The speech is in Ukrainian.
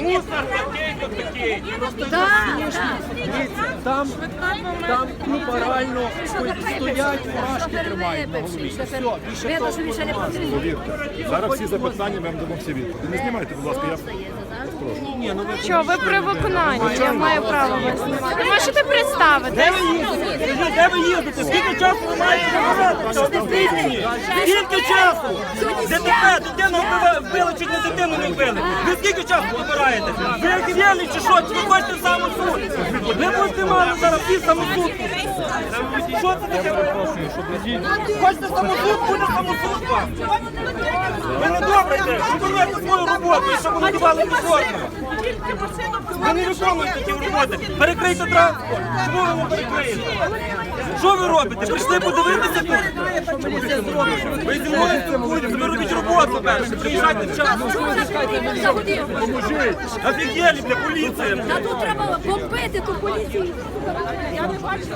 Мусор такий, то такий. Дивіться, там, там купа реально стоять, фуражки тримають на голові. Все, більше того немає. Повірте. Зараз всі запитання ми вам дамо всі відповіді. Не знімайте, будь ласка, я Ні, ну ви Що, ви при виконанні, я маю право вас знімати. Можете представити? Де ви їздите? Ви? Скільки часу ви маєте мені? Скільки часу? ДТП, дитину вбили, вбили, чуть не дитину не вбили. Ви скільки часу вибираєте? Ви офігели чи що? Чи ви хочете самосуд? Ви будете мали зараз всі самосуд. Що це таке? Хочете самосуд? Буде самосуд вам. Ви не добре йдете. Виконуєте свою роботу, щоб вони давали реформу. Виконуєте ті роботи. Перекрийте транспорт. Чому ви не перекриєте? Що ви робите? Прийшли подивитися тут? Ви зі мною ви робіть роботу перше. Приїжджайте вчасно. Офігелі, для поліції. Та тут треба бомбити ту поліцію. Я не бачила.